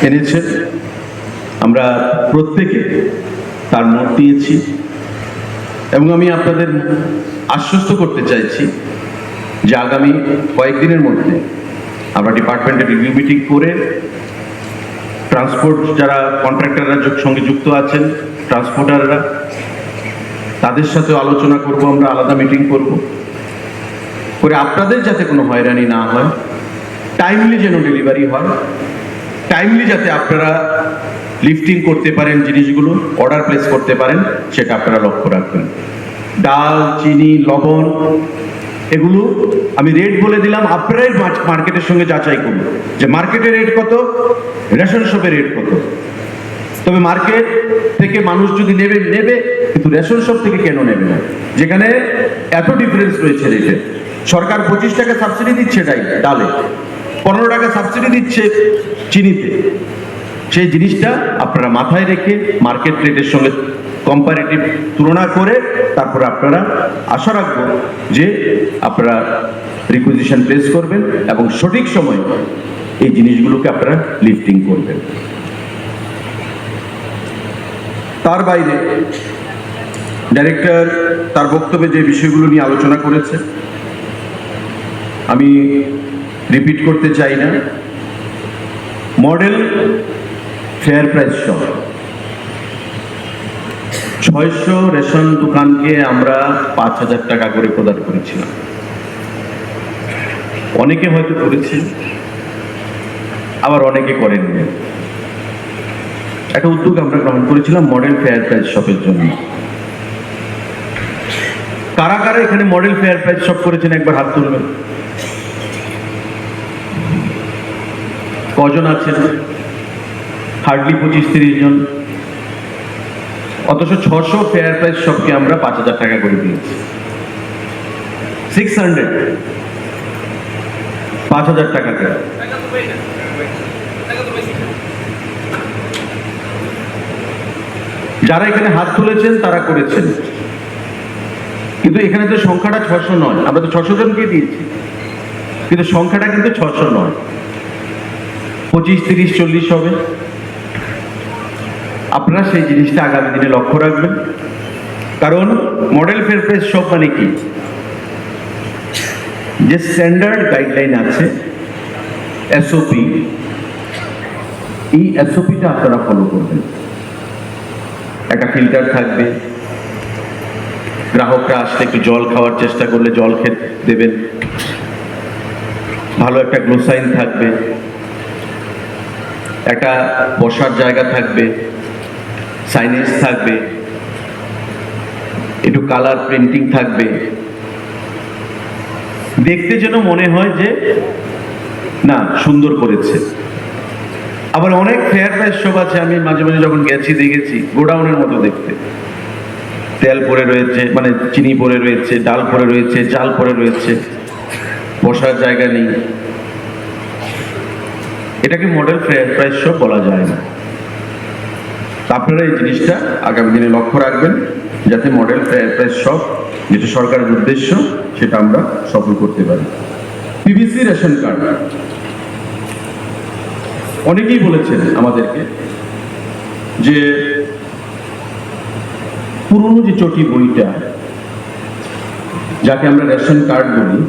এনেছেন আমরা প্রত্যেকে তার মত দিয়েছি এবং আমি আপনাদের আশ্বস্ত করতে চাইছি যে আগামী কয়েকদিনের মধ্যে আমরা ডিপার্টমেন্টে রিভিউ মিটিং করে ট্রান্সপোর্ট যারা কন্ট্রাক্টররা সঙ্গে যুক্ত আছেন ট্রান্সপোর্টাররা তাদের সাথে আলোচনা করব, আমরা আলাদা মিটিং করব। করে আপনাদের যাতে কোনো হয়রানি না হয় টাইমলি যেন ডেলিভারি হয় টাইমলি যাতে আপনারা লিফটিং করতে পারেন জিনিসগুলো অর্ডার প্লেস করতে পারেন, সেটা আপনারা লক্ষ্য রাখবেন। ডাল, চিনি, লবণ, এগুলো আমি রেট বলে দিলাম, আপনারাই মার্কেটের সঙ্গে যাচাই করুন। যে মার্কেটের রেট কত রেশন শপের রেট কত। তবে মার্কেট থেকে মানুষ যদি নেবে নেবে, কিন্তু রেশন শপ থেকে কেন নেবে না? যেখানে এত ডিফারেন্স রয়েছে রেটে সরকার পঁচিশ টাকা সাবসিডি দিচ্ছে ডাই ডালে। পনেরো টাকা সাবসিডি দিচ্ছে চিনিতে। সেই জিনিসটা আপনারা মাথায় রেখে মার্কেট রেটের সঙ্গে কম্পারেটিভ তুলনা করে তারপরে আপনারা আশা রাখব যে আপনারা রিকুইজিশন প্লেস করবেন এবং সঠিক সময়ে এই জিনিসগুলোকে আপনারা লিফটিং করবেন। তার বাইরে ডাইরেক্টর তার বক্তব্যে যে বিষয়গুলো নিয়ে আলোচনা করেছে, আমি রিপিট করতে চাই না। মডেল ফেয়ার প্রাইস শপ ছয়শো রেশন দোকানকে আমরা পাঁচ হাজার টাকা করে প্রদান করেছিলাম। অনেকে হয়তো করেছে আবার অনেকে করেননি। একটা উদ্যোগ আমরা গ্রহণ করেছিলাম মডেল ফেয়ার প্রাইস শপের জন্য। কারা কারা এখানে মডেল ফেয়ার প্রাইস শপ করেছেন একবার হাত তুলবেন। কজন আছেন? হার্ডলি পঁচিশ তিরিশ জন। অথচ ছশো ফেয়ার প্রাইস শপকে আমরা পাঁচ হাজার টাকা করে দিয়েছি। সিক্স হান্ড্রেড পাঁচ হাজার টাকা করে। যারা এখানে হাত তুলেছেন, তারা করেছেন। কিন্তু এখানে তো সংখ্যাটা ছশো নয়। আমরা তো ছশো জনকে দিয়েছি। কিন্তু সংখ্যাটা কিন্তু ছশো নয়। পঁচিশ, তিরিশ, চল্লিশ হবে। আপনারা সেই জিনিসটা আগামী দিনে লক্ষ্য রাখবেন। কারণ মডেল ফেয়ারপ্রাইস সব মানে কি? যে স্ট্যান্ডার্ড গাইডলাইন আছে এসওপি এই এসওপিটা আপনারা ফলো করবেন। একটা ফিল্টার থাকবে। গ্রাহকরা আসলে একটু জল খাওয়ার চেষ্টা করলে জল খেতে দেবেন। ভালো একটা গ্লোসাইন থাকবে। একটা বসার জায়গা থাকবে সাইনেজ থাকবে, একটু কালার প্রিন্টিং থাকবে। দেখতে যেন মনে হয় যে, না, সুন্দর করেছে। আবার অনেক ফেয়ার প্রাইস সব আছে, আমি মাঝে মাঝে যখন গেছি, দেখেছি, গোডাউনের মতো দেখতে। তেল পরে রয়েছে মানে চিনি পরে রয়েছে, ডাল পরে রয়েছে, চাল পরে রয়েছে। বসার জায়গা নেই। এটাকে মডেল ফেয়ার প্রাইস সব বলা যায় না। আপনারা এই জিনিসটা আগামী দিনে লক্ষ্য রাখবেন, যাতে মডেল ফেয়ার প্রাইস সব যেটা সরকারের উদ্দেশ্য, সেটা আমরা সফল করতে পারি। পিবিসি রেশন কার্ড অনেকেই বলেছেন আমাদেরকে যে পুরনো যে চটি বইটা, যাকে আমরা রেশন কার্ড বলি,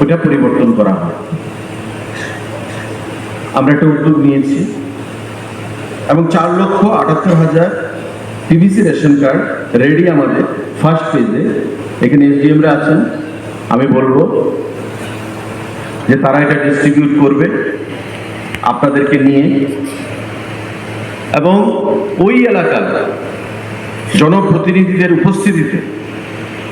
ওটা পরিবর্তন করা হয়। আমরা একটা উদ্যোগ নিয়েছি। এবং চার লক্ষ আটাত্তর হাজার পিভিসি রেশন কার্ড রেডি আমাদের ফার্স্ট পেজে এখানে এসডিএমরা আছেন। আমি বলব যে তারা এটা ডিস্ট্রিবিউট করবে আপনাদেরকে নিয়ে। এবং ওই এলাকার জনপ্রতিনিধিদের উপস্থিতিতে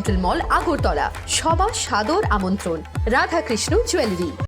সেন্ট্রাল মল আগরতলা সবার সাদর আমন্ত্রণ রাধাকৃষ্ণ জুয়েলারি